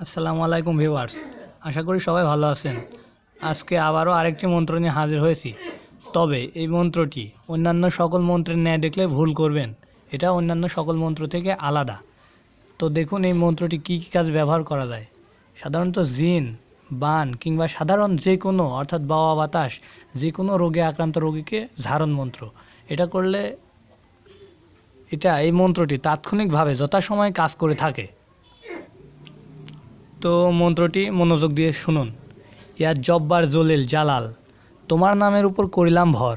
আসসালামু আলাইকুম ভিউয়ার্স। আশা করি সবাই ভালো আছেন। আজকে আবারও আরেকটি মন্ত্র নিয়ে হাজির হয়েছি। তবে এই মন্ত্রটি অন্যান্য সকল মন্ত্রের ন্যায় দেখলে ভুল করবেন। এটা অন্যান্য সকল মন্ত্র থেকে আলাদা। তো দেখুন এই মন্ত্রটি কী কী কাজ ব্যবহার করা যায়। সাধারণত জিন, বান কিংবা সাধারণ যে কোনো অর্থাৎ বাওয়া বাতাস যে কোনো রোগে আক্রান্ত রোগীকে ঝাড়ন মন্ত্র। এটা করলে, এটা এই মন্ত্রটি তাৎক্ষণিকভাবে যথাসময়ে কাজ করে থাকে। তো মন্ত্রটি মনোযোগ দিয়ে শুনুন। ইয়া জব্বার জলিল জালাল, তোমার নামের উপর করিলাম ভর।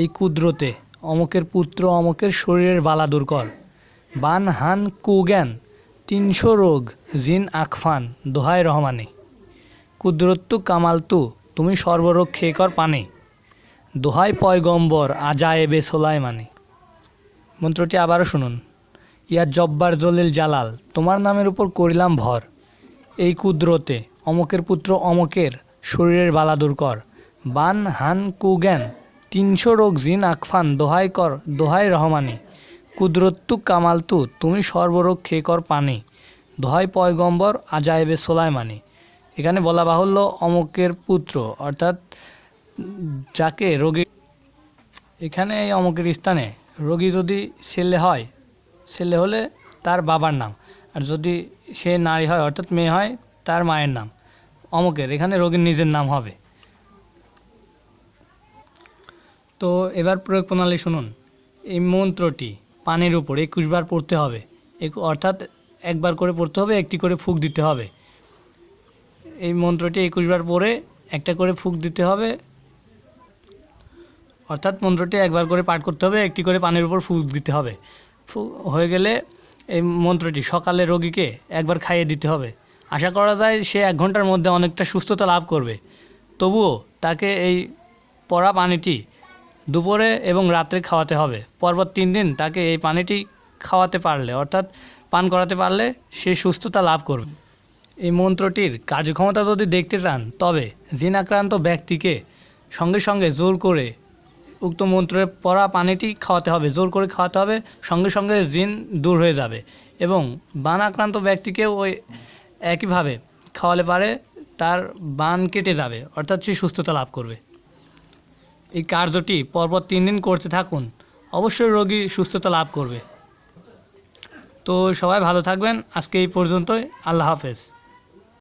এই কুদ্রতে অমকের পুত্র অমকের শরীরের বালা দূর কর। বান হান কুজ্ঞান তিনশো রোগ, জিন আখফান, দোহাই রহমানে। কুদরত্তু কামালতু, তুমি সর্বরোগ খেয়ে কর পানে। দোহাই পয়গম্বর আজায়েবে সোলাই মানে মন্ত্রটি আবারও শুনুন। ইয়া জব্বার জলিল জালাল, তোমার নামের উপর করিলাম ভর। এই কুদ্রতে অমকের পুত্র অমকের শরীরের বালা দূর কর। বান হান কুজ্ঞান তিনশো রোগ জিন আকফান দোহাই কর, দোহাই রহমানি। কুদরত্তু কামালতু, তুমি সর্বরোগ খেয়ে কর পানি। দোহাই পয়গম্বর আজায়েবে সোলাইমানি। এখানে বলা বাহুল্য অমকের পুত্র, অর্থাৎ যাকে রোগী এখানে এই অমকের স্থানে রোগী যদি ছেলে হয়, ছেলে হলে তার বাবার নাম। আর যদি সে নারী হয়, অর্থাৎ মেয়ে হয়, তার মায়ের নাম। অমকের, এখানে রোগীর নিজের নাম হবে। তো এবার প্রয়োগ প্রণালী শুনুন। এই মন্ত্রটি পানির উপর একুশ বার পড়তে হবে। অর্থাৎ একবার করে পড়তে হবে, একটি করে ফুক দিতে হবে। এই মন্ত্রটি একুশ বার পড়ে একটা করে ফুক দিতে হবে। অর্থাৎ মন্ত্রটি একবার করে পাঠ করতে হবে, একটি করে পানির উপর ফুক দিতে হবে। ফুক হয়ে গেলে এই মন্ত্রটি, সকালে রোগীকে একবার খাইয়ে দিতে হবে। আশা করা যায় সে এক ঘণ্টার মধ্যে অনেকটা সুস্থতা লাভ করবে। তবুও তাকে এই পড়া পানিটি দুপুরে এবং রাত্রে খাওয়াতে হবে। পরপর তিন দিন তাকে এই পানিটি খাওয়াতে পারলে, অর্থাৎ পান করাতে পারলে সে সুস্থতা লাভ করবে। এই মন্ত্রটির কার্যক্ষমতা যদি দেখতে চান, তবে জিন আক্রান্ত ব্যক্তিকে সঙ্গে সঙ্গে জোর করে উক্ত মন্ত্রের পরা পানিটি খাওয়াতে হবে, জোর করে খাওয়াতে হবে, সঙ্গে সঙ্গে জিন দূর হয়ে যাবে এবং বান আক্রান্ত ব্যক্তিকেও ওই একইভাবে খাওয়ালে পারে, তার বান কেটে যাবে, অর্থাৎ সে সুস্থতা লাভ করবে। এই কার্যটি পরপর তিন দিন করতে থাকুন, অবশ্যই রোগী সুস্থতা লাভ করবে। তো সবাই ভালো থাকবেন, আজকে এই পর্যন্তই, আল্লাহ হাফেজ।